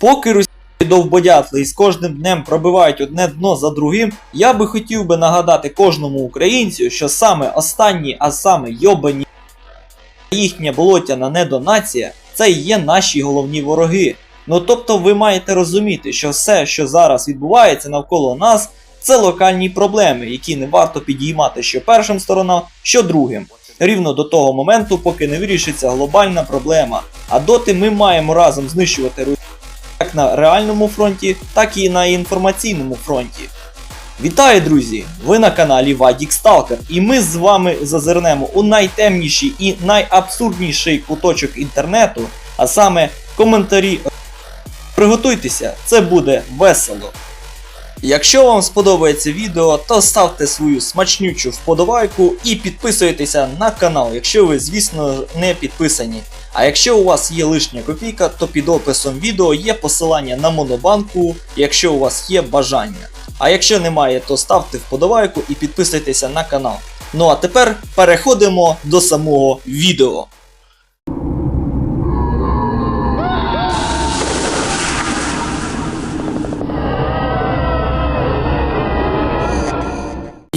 Поки російські довбодятли із кожним днем пробивають одне дно за другим, я би хотів би нагадати кожному українцю, що саме останні, а саме йобані їхня болотяна недонація, це і є наші головні вороги. Ну тобто ви маєте розуміти, що все, що зараз відбувається навколо нас, це локальні проблеми, які не варто підіймати що першим сторонам, що другим. Рівно до того моменту, поки не вирішиться глобальна проблема. А доти ми маємо разом знищувати як на реальному фронті, так і на інформаційному фронті. Вітаю, друзі! Ви на каналі Вадік Сталкер, і ми з вами зазирнемо у найтемніший і найабсурдніший куточок інтернету, а саме коментарі. Приготуйтеся, це буде весело. Якщо вам сподобається відео, то ставте свою смачнючу вподобайку і підписуйтеся на канал, якщо ви, звісно, не підписані. А якщо у вас є лишня копійка, то під описом відео є посилання на монобанку, якщо у вас є бажання. А якщо немає, то ставте вподобайку і підписуйтеся на канал. Ну а тепер переходимо до самого відео.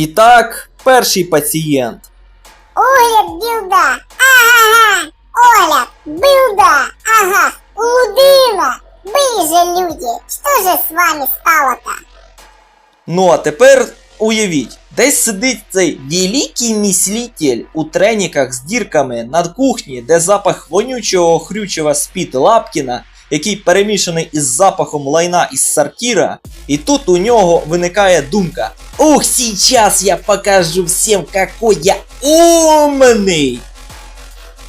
І так, перший пацієнт. Огляд білда. Ага. Огляд билда. Ага. Лудила. Вы же люди. Что же с вами стало-то? Ну а тепер уявіть, десь сидить цей великий міслітель у треніках з дірками над кухні, де запах вонючого хрючого спіт Лапкіна, який перемішаний із запахом лайна із сортира, і тут у нього виникає думка: Ух, сейчас я покажу всім, какой я умний!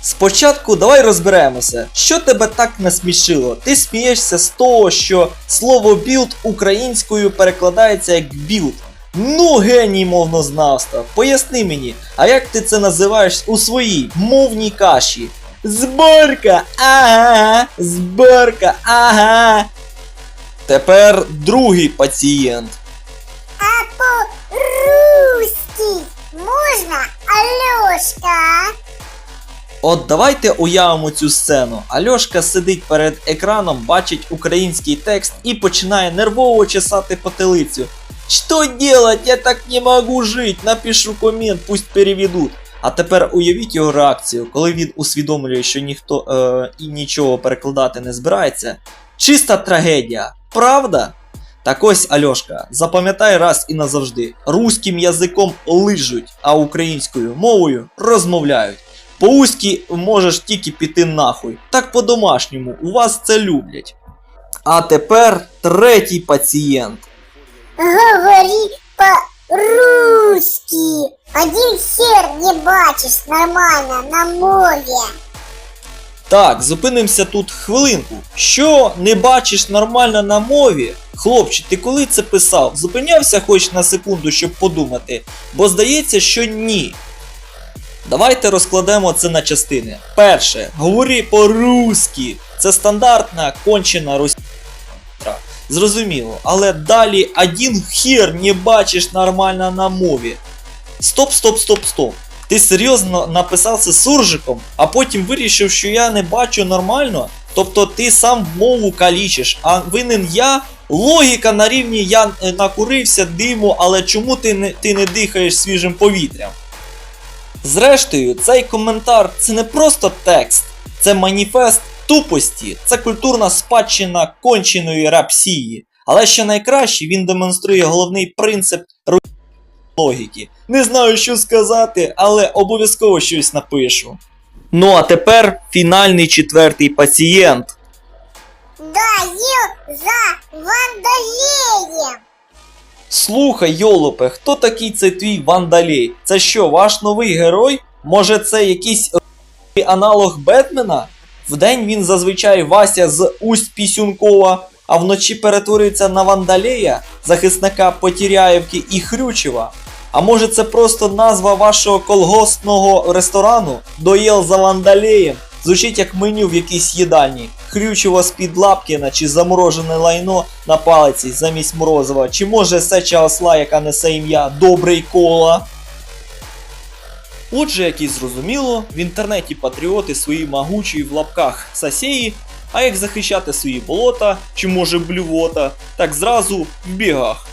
Спочатку давай розберемося, що тебе так насмішило. Ти смієшся з того, що слово білд українською перекладається як білд. Ну, геній мовнознавства, поясни мені, а як ти це називаєш у своїй мовній каші? Зборка! Ага! Зборка! Ага! Тепер другий пацієнт. А по-русски можно, Алешка? От давайте уявимо цю сцену. Альошка сидить перед екраном, бачить український текст і починає нервово чесати потилицю. Що делать? Я так не можу жити. Напишу комент, пусть переведуть. А тепер уявіть його реакцію, коли він усвідомлює, що ніхто е, і нічого перекладати не збирається. Чиста трагедія, правда? Так ось, Альошка, запам'ятай раз і назавжди: руським язиком лижуть, а українською мовою розмовляють. По-узьки можеш тільки піти нахуй. Так по-домашньому, у вас це люблять. А тепер третій пацієнт. Говори по-русски. Один хер не бачишь нормально на мове. Так, зупинимося тут хвилинку. Що не бачиш нормально на мові? Хлопче, ти коли це писав? Зупинявся хоч на секунду, щоб подумати, бо здається, що ні. Давайте розкладемо це на частини. Перше, говори по-русски. Це стандартна кончена російська. Зрозуміло, але далі один хер не бачиш нормально на мові. Стоп, стоп, стоп, стоп. Ти серйозно написав це суржиком, а потім вирішив, що я не бачу нормально. Тобто ти сам мову калічиш, а винен я. Логіка на рівні я е, накурився диму, але чому ти не, ти не дихаєш свіжим повітрям? Зрештою, цей коментар це не просто текст, це маніфест тупості, це культурна спадщина конченої рапсії. Але що найкраще, він демонструє головний принцип логіки. Не знаю, що сказати, але обов'язково щось напишу. Ну а тепер фінальний четвертий пацієнт. Да, ел за вандалеем. Слухай, йолопе, хто такий цей твій вандалей? Це що, ваш новий герой? Може це якийсь аналог Бетмена? Вдень він зазвичай Вася з усть Пісюнкова, а вночі перетворюється на вандалея, захисника Потіряєвки і Хрючева. А може це просто назва вашого колгоспного ресторану? Доєл за вандалеєм. Звучить як меню в якійсь їдальні. Хрючево з-під Лапкіна чи заморожене лайно на палиці замість морозива, чи може сеча осла, яка несе ім'я Добрий кола. Отже, як і зрозуміло, в інтернеті патріоти свої могучі в лапках сасеї А як захищати свої болота, чи може блювота, так зразу в бігах.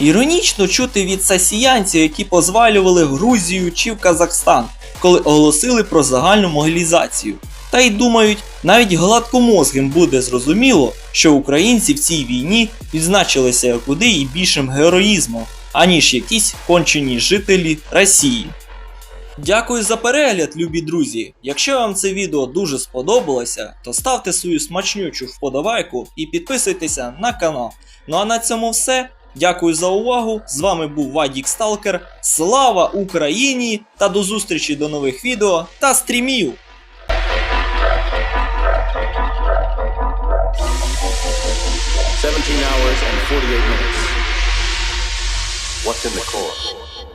Іронічно чути від сасіянців, які позвалювали Грузію чи в Казахстан, коли оголосили про загальну могилізацію. Та й думають, навіть гладкомозгим буде зрозуміло, що українці в цій війні відзначилися куди і більшим героїзмом, аніж якісь кончені жителі Росії. Дякую за перегляд, любі друзі. Якщо вам це відео дуже сподобалося, то ставте свою смачнючу вподобайку і підписуйтеся на канал. Ну а на цьому все. Дякую за увагу. З вами був Вадік Сталкер. Слава Україні! Та до зустрічі до нових відео та стрімів! What's in the core?